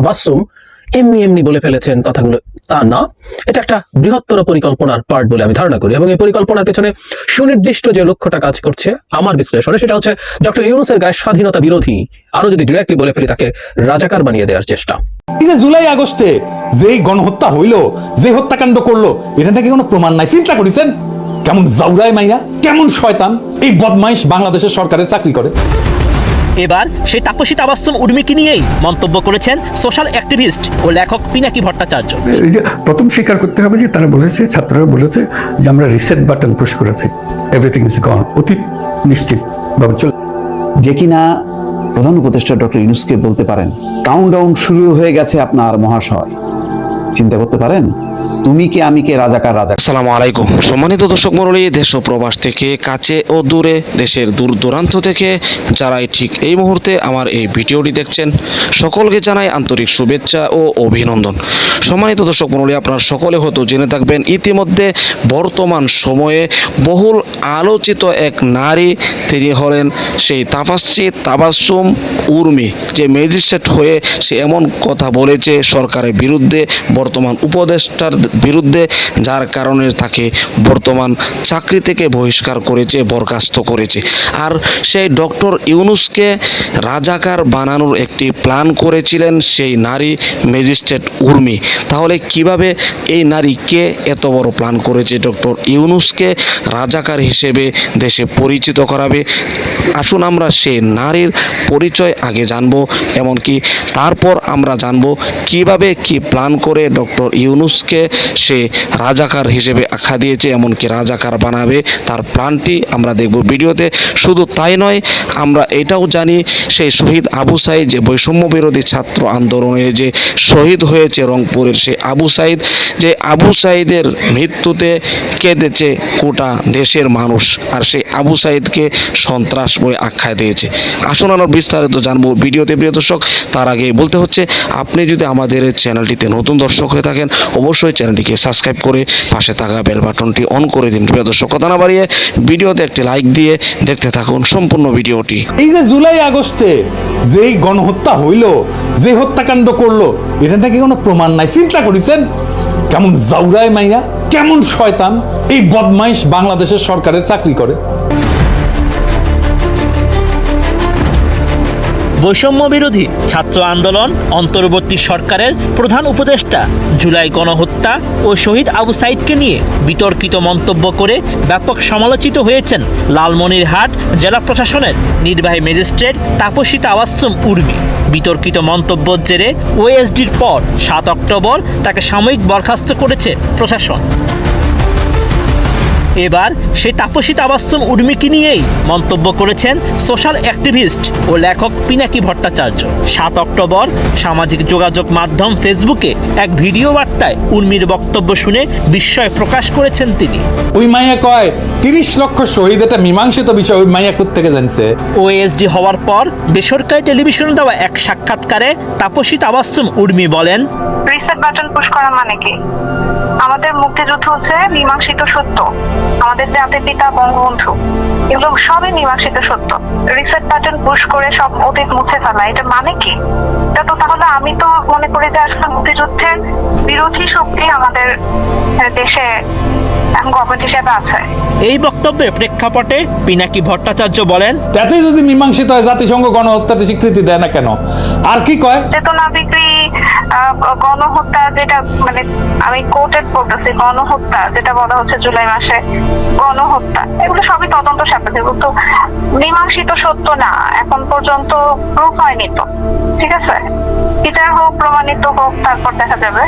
তাবাসুম এমনি এমনি বলে ফেলেছেন কথাগুলো। তা না, এটা একটা বৃহত্তর পরিকল্পনার পার্ট বলে আমি ধারণা করি এবং এই পরিকল্পনার পেছনে সুনির্দিষ্ট যে লক্ষ্যটা কাজ করছে আমার বিশ্লেষণে সেটা হচ্ছে ডক্টর ইউনুসের গায়ে স্বাধীনতা বিরোধী আরও যদি ডিরেক্টলি বলে ফেলি তাকে রাজাকার বানিয়ে দেওয়ার চেষ্টা। এই যে জুলাই আগস্টে যেই গণহত্যা হইল যে হত্যাকাণ্ড করল, এটা থেকে কোনো প্রমাণ নাই। চিন্তা করেছেন? কেমন জাউরাই মাইয়া, কেমন শয়তান, এই বদমাইশ বাংলাদেশের সরকারের চাকরি করে। এবার সেই তাপসী তাবাস্তম উর্মিকে নিয়েই মন্তব্য করেছেন সোশ্যাল অ্যাক্টিভিস্ট ও লেখক পিনাকি ভট্টাচার্য। এই যে প্রথম স্বীকার করতে হবে যে তারা বলেছে ছাত্ররা বলেছে যে আমরা রিসেট বাটন পুশ করেছি। এভরিথিং ইজ গন অতীত নিশ্চিত ভাবে চলে। যে কিনা প্রধান উপদেষ্টা ডক্টর ইউনুসকে বলতে পারেন কাউন্টডাউন শুরু হয়ে গেছে আপনার মহাশয়। চিন্তা করতে পারেন? তুমি কে, আমি কে, রাজাকার, রাজা আসসালামু আলাইকুম। সম্মানিত দর্শক মণ্ডলী দেশ প্রবাস থেকে, কাছে ও দূরে, দেশের দূর দূরান্ত থেকে, যারাই ঠিক এই মুহূর্তে আমার এই ভিডিওটি দেখছেন, সকলকে জানাই আন্তরিক শুভেচ্ছা ও অভিনন্দন। সম্মানিত দর্শক মণ্ডলী, আপনারা সকলে হয়তো জেনে থাকবেন, ইতিমধ্যে বর্তমান সময়ে বহুল আলোচিত এক নারী তিনি হলেন সেই তাফাসি তাবাসুম উর্মি, যে ম্যাজিস্ট্রেট হয়ে সে এমন কথা বলেছে সরকারের বিরুদ্ধে, বর্তমান উপদেষ্টার বিরুদ্ধে, যার কারণে তাকে বর্তমান চাকরি থেকে বহিষ্কার করেছে, বরখাস্ত করেছে। আর সেই ডক্টর ইউনুসকে রাজাকার বানানোর একটি প্ল্যান করেছিলেন সেই নারী ম্যাজিস্ট্রেট উর্মি। তাহলে কীভাবে এই নারী কে এত বড় প্ল্যান করেছে ডক্টর ইউনুসকে রাজাকার হিসেবে দেশে পরিচিত করাবে? আসুন আমরা সেই নারীর পরিচয় আগে জানব, এমনকি তারপর আমরা জানব কীভাবে কি প্ল্যান করে ডক্টর ইউনুসকে সে রাজাকার হিসেবে আখ্যা দিয়েছে, এমনকি রাজাকার বানাবে তার প্রাণটি আমরা দেখব ভিডিওতে। শুধু তাই নয়, আমরা এটাও জানি সেই শহীদ আবু সাইদ যে বৈষম্য বিরোধী ছাত্র আন্দোলনে যে শহীদ হয়েছে রংপুরের সে আবু সাইদ, যে আবু সাইদের মৃত্যুতে কেঁদেছে গোটা দেশের মানুষ। আর সেই আবু সাইদকে সন্ত্রাস বলে আখ্যা দিয়েছে। আসুন আমরা বিস্তারিত জানব ভিডিওতে। প্রিয় দর্শক, তার আগে বলতে হচ্ছে, আপনি যদি আমাদের চ্যানেলটিতে নতুন দর্শক হয়ে থাকেন, অবশ্যই চ্যানেলটিকে সাবস্ক্রাইব করে পাশে থাকা বেল বাটনটি অন করে দিন। প্রিয় দর্শক, কথা না বাড়িয়ে ভিডিওতে একটি লাইক দিয়ে দেখতে থাকুন সম্পূর্ণ ভিডিওটি। এই যে জুলাই আগস্টে যেই গণহত্যা হইল, যে হত্যাকাণ্ড করল, এটা থেকে কোনো প্রমাণ নাই? চিন্তা করেছেন? কেমন জাউরাই মাইয়া কেমন শয়তান এই বদমাইশ বাংলাদেশের সরকারের চাকরি করে? বৈষম্য বিরোধী ছাত্র আন্দোলন অন্তর্বর্তী সরকারের প্রধান উপদেষ্টা জুলাই গণহত্যা ও শহীদ আবু সাইদকে নিয়ে বিতর্কিত মন্তব্য করে ব্যাপক সমালোচিত হয়েছেন লালমনিরহাট জেলা প্রশাসনের নির্বাহী ম্যাজিস্ট্রেট তাপসী তাওয়াস্তুম উর্মি। বিতর্কিত মন্তব্যের জেরে ওএসডির পর সাত অক্টোবর তাকে সাময়িক বরখাস্ত করেছে প্রশাসন। এবার সেই তাপসী তাবাস্তম উর্মিকে নিয়েই মন্তব্য করেছেন সোশ্যাল অ্যাক্টিভিস্ট ও লেখক পিনাকি ভট্টাচার্য। সাত অক্টোবর সামাজিক যোগাযোগ মাধ্যম ফেসবুকে এক ভিডিও বার্তায় উর্মির বক্তব্য শুনে বিস্ময় প্রকাশ করেছেন তিনি। ওই মাইয়া কয় তিরিশ লক্ষ শহীদ এটা মীমাংসিত বিষয় ওই মাইয়া থেকে জানছে? ওএসডি হওয়ার পর বেসরকারি টেলিভিশনে দেওয়া এক সাক্ষাৎকারে তাপসী তাবাস্তম উর্মি বলেন রিসেট বাটন পুশ করা মানে কি? আমাদের মুক্তিযুদ্ধ হচ্ছে মীমাংসিত সত্য। আমাদের জাতির পিতা বঙ্গবন্ধু। এগুলো সবই মীমাংসিত সত্য। রিসেট বাটন পুশ করে সব অতীত মুছে ফেলা এটা মানে কি? এটা তো তাহলে আমি তো মনে করি যে আসলে মুক্তিযুদ্ধের বিরোধী শক্তি আমাদের দেশে এই বক্তব্যের প্রেক্ষাপটে পিনাকি ভট্টাচার্য বলেন তাতে যদি মীমাংসিত হয় জাতিসংঘ গণহত্যাতে স্বীকৃতি দেয় না কেন? আর কি কয়? চেতনা বিক্রি গণহত্যা যেটা মানে আমি কোর্টেড বলতেছি গণহত্যা যেটা বলা হচ্ছে জুলাই মাসে গণহত্যা এগুলো সবই তদন্ত সাপেক্ষে এগুলো তো মীমাংসিত সত্য না এখন পর্যন্ত প্রুফ হয়নি তো ঠিক আছে? বিচার হোক প্রমাণিত হোক তারপর দেখা যাবে।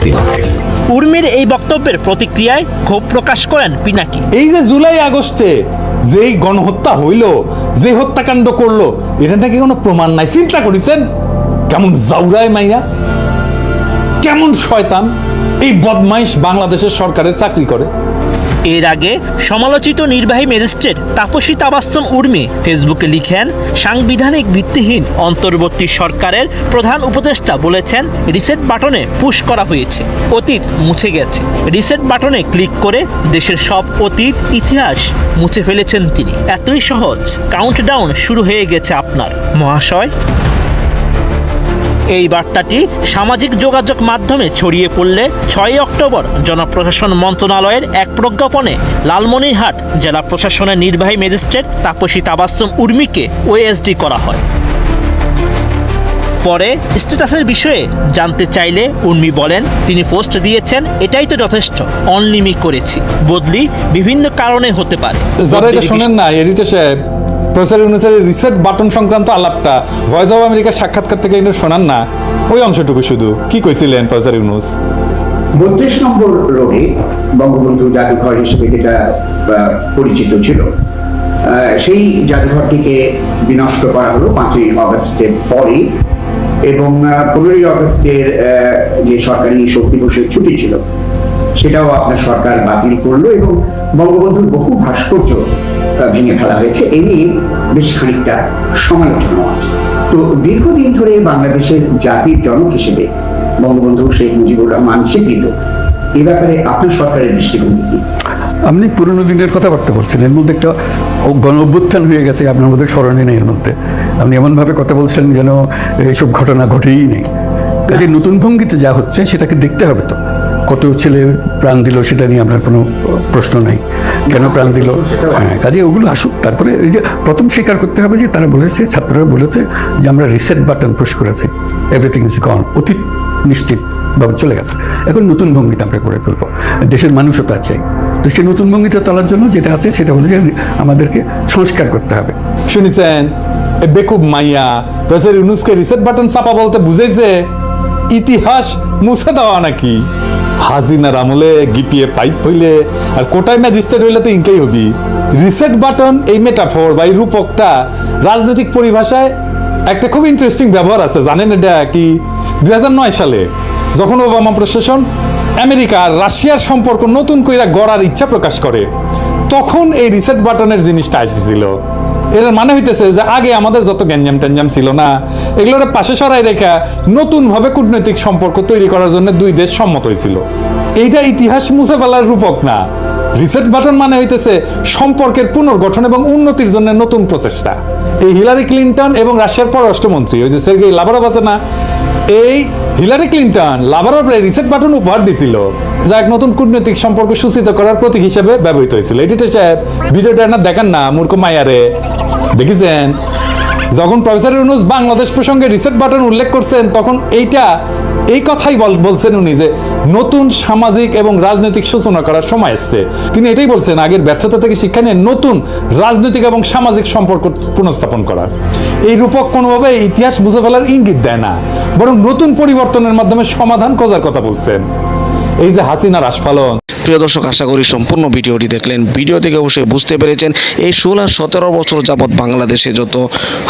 উর্মির এই বক্তব্যের প্রতিক্রিয়ায় ক্ষোভ প্রকাশ করেন পিনাকি। এই যে জুলাই আগস্টে যেই গণহত্যা হইল যে হত্যাকাণ্ড করল এটা থেকে কোনো প্রমাণ নাই? চিন্তা করেছেন? কেমন জাউরাই মাইয়া কেমন শয়তান এই বদমাইশ বাংলাদেশের সরকারের চাকরি করে? এর আগে সমালোচিত নির্বাহী ম্যাজিস্ট্রেট তাপসী তাবাস্তম উর্মি ফেসবুকে লিখেন, সাংবিধানিক ভিত্তিহীন অন্তর্বর্তী সরকারের প্রধান উপদেষ্টা বলেছেন, রিসেট বাটনে পুশ করা হয়েছে, অতীত মুছে গেছে। রিসেট বাটনে ক্লিক করে দেশের সব অতীত, ইতিহাস মুছে ফেলেছেন তিনি। এতই সহজ কাউন্টডাউন শুরু হয়ে গেছে আপনার। মহাশয় এই বার্তাটি সামাজিক যোগাযোগ মাধ্যমে ছড়িয়ে পড়লে ছয়ই অক্টোবর জনপ্রশাসন মন্ত্রণালয়ের এক প্রজ্ঞাপনে লালমনিরহাট জেলা প্রশাসনের নির্বাহী ম্যাজিস্ট্রেট তাপসী তাবাস্তম উর্মিকে ওএসডি করা হয়। পরে স্ট্যাটাসের বিষয়ে জানতে চাইলে উর্মি বলেন তিনি পোস্ট দিয়েছেন এটাই তো যথেষ্ট অনলিমি করেছি। বদলি বিভিন্ন কারণে হতে পারে। যারা এটা শোনেন না এডিটর সাহেব প্রফেসর ইউনুসের রিসেট বাটন সংক্রান্ত আলাপটা ভয়েস অফ আমেরিকার সাক্ষাৎকার থেকে এটা শোনান না। ওই অংশটুকু শুধু। কি কইছিলেন প্রফেসর ইউনুস? বত্রিশ নম্বর রোডে বঙ্গবন্ধু জাদুঘর হিসেবে যেটা পরিচিত ছিল সেই জাদুঘরটিকে বিনষ্ট করা হলো পাঁচই অগস্টের পরে এবং পনেরোই অগস্টের যে সরকারি শোক দিবসের ছুটি ছিল, সেটাও আপনার সরকার বাতিল করল এবং বঙ্গবন্ধুর বহু ভাস্কর্য ভেঙে ফেলা হয়েছে। এই নিয়ে বেশ খানিকটা সমালোচনা আছে। তো দীর্ঘদিন ধরে বাংলাদেশের জাতির জনক হিসেবে বঙ্গবন্ধু শেখ মুজিবুর রহমান স্বীকৃত। এ ব্যাপারে আপনার সরকারের দৃষ্টিভঙ্গি কি? আপনি পুরনো দিনের কথাবার্তা বলছেন। এর মধ্যে একটা গণ অভ্যুত্থান হয়ে গেছে। আপনার মধ্যে স্মরণে নেই এর মধ্যে। আপনি এমনভাবে কথা বলছেন যেন এইসব ঘটনা ঘটেই নেই। কাজে নতুন ভঙ্গিতে যা হচ্ছে সেটাকে দেখতে হবে তো। কত ছেলে প্রাণ দিল সেটা নিয়ে আপনার কোনো প্রশ্ন নাই। কেন প্রাণ দিল? হ্যাঁ কাজে ওগুলো আসুক। তারপরে এই যে প্রথম স্বীকার করতে হবে যে তারা বলেছে, ছাত্ররা বলেছে যে আমরা রিসেট বাটন পুশ করেছি। এভরিথিং ইজ গন অতীত নিশ্চিত ভাবে চলে গেছে। এখন নতুন ভঙ্গিতে আমরা করে তুলবো। দেশের মানুষও তা চাই তো সেই নতুন ভঙ্গিতে তোলার জন্য যেটা আছে সেটা হলো যে আমাদেরকে সংস্কার করতে হবে। শুনেছেন? বেকুব মাইয়া, প্রফেসর ইউনুসকে রিসেট বাটন চাপা বলতে বুঝেছে ইতিহাস মুছে দেওয়া নাকি? হাজিনার আমলে গিপিয়ে পাইপ হইলে, আর কোটায় ম্যাজিস্ট্রেট হইলে তো ইনকাই হবি। রিসেট বাটন, এই মেটাফোর বা এই রূপকটা রাজনৈতিক পরিভাষায় একটা খুব ইন্টারেস্টিং ব্যবহার আছে। জানেন এটা কি? দুই হাজার নয় সালে যখন ওবামা প্রশাসন আমেরিকা আর রাশিয়ার সম্পর্ক নতুন কইরা গড়ার ইচ্ছা প্রকাশ করে, তখন এই রিসেট বাটনের জিনিসটা এসেছিল এর মানে হইতেছে যে আগে আমাদের যত গ্যাঞ্জাম ট্যাঞ্জাম ছিল না, এগুলোর পাশে সরাই রেখা নতুনভাবে কূটনৈতিক সম্পর্ক তৈরি করার জন্য দুই দেশ সম্মত হয়েছিল। এইটা ইতিহাস মুছে ফেলার রূপক না। রিসেট বাটন মানে হইতেছে সম্পর্কের পুনর্গঠন এবং উন্নতির জন্য নতুন প্রচেষ্টা। এই হিলারি ক্লিন্টন এবং রাশিয়ার পররাষ্ট্রমন্ত্রী, ওই যে সের্গেই লাভারভ আছে না এই Hillary Clinton Lavrov reset button উপহার দিছিল, যা এক নতুন কূটনৈতিক সম্পর্ক সূচিত করার প্রতীক হিসেবে ব্যবহৃত হয়েছিল। এডিটর সাহেব, ভিডিওটা না দেখেন না, মূর্খ মায়ারে দেখেছেন? যখন প্রফেসর ইউনুস বাংলাদেশ প্রসঙ্গে রিসেট বাটন উল্লেখ করছেন, তখন এইটা এই কথাই বল- বলছেন উনি যে নতুন সামাজিক এবং রাজনৈতিক সূচনা করার সময় এসছে। তিনি এটাই বলছেন, আগের ব্যর্থতা থেকে শিক্ষা নিয়ে নতুন রাজনৈতিক এবং সামাজিক সম্পর্ক পুনঃস্থাপন করার এই রূপক কোনোভাবে ইতিহাস বুঝে ফেলার ইঙ্গিত দেয় না, বরং নতুন পরিবর্তনের মাধ্যমে সমাধান খোঁজার কথা বলছেন। এই যে হাসিনার আস্ফালন প্রিয় দর্শক, আশা করি সম্পূর্ণ ভিডিওটি দেখলেন। ভিডিও থেকে অবশ্যই বুঝতে পেরেছেন, এই ষোলো সতেরো বছর যাবৎ বাংলাদেশে যত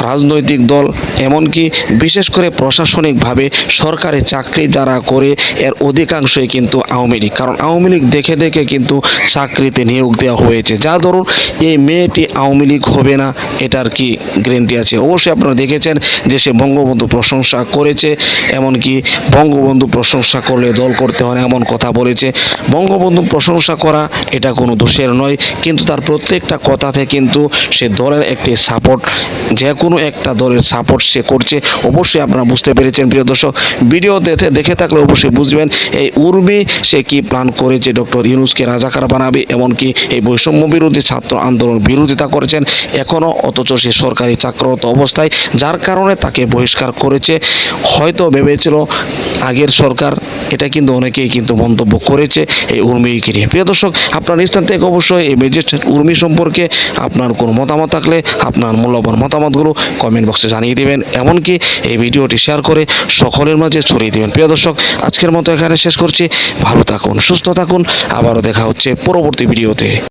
রাজনৈতিক দল, এমনকি বিশেষ করে প্রশাসনিকভাবে সরকারি চাকরি যারা করে, এর অধিকাংশই কিন্তু আওয়ামী লীগ। কারণ আওয়ামী লীগ দেখে দেখে কিন্তু চাকরিতে নিয়োগ দেওয়া হয়েছে। যা ধরুন, এই মেয়েটি আওয়ামী লীগ হবে না, এটার কি গ্যারেন্টি আছে? অবশ্যই আপনারা দেখেছেন যে সে বঙ্গবন্ধু প্রশংসা করেছে, এমনকি বঙ্গবন্ধু প্রশংসা করলে দল করতে হয় এমন কথা বলেছে। বঙ্গবন্ধু প্রশংসা করা, এটা কোনো দোষের নয়। কিন্তু তার প্রত্যেকটা কথাতে কিন্তু সে দলের একটি সাপোর্ট যে কোনো একটা দলের সাপোর্ট সে করছে। অবশ্যই আপনারা বুঝতে পেরেছেন, প্রিয় দর্শক। ভিডিও দেখে দেখে থাকলে অবশ্যই বুঝবেন, এই উর্মি সে কি প্ল্যান করেছে? ডক্টর ইউনুসকে রাজাকার বানাবে, এমনকি এই বৈষম্য বিরোধী ছাত্র আন্দোলন বিরোধিতা করেছেন। এখনও অথচ সে সরকারি চাকরত অবস্থায়, যার কারণে তাকে বহিষ্কার করেছে। হয়তো ভেবেছিল আগের সরকার, এটা কিন্তু অনেকেই কিন্তু মন্তব্য করেছে। এই উর্মিকে নিয়ে প্রিয় দর্শক, আপনার স্থান থেকে অবশ্যই এই ম্যাজিস্ট্রেট উর্মি সম্পর্কে আপনার কোনো মতামত থাকলে আপনার মূল্যবান মতামতগুলো কমেন্ট বক্সে জানিয়ে দেবেন। এমনকি এই ভিডিওটি শেয়ার করে সকলের মাঝে ছড়িয়ে দেবেন। প্রিয় দর্শক, আজকের মতো এখানে শেষ করছি। ভালো থাকুন, সুস্থ থাকুন। আবারও দেখা হচ্ছে পরবর্তী ভিডিওতে।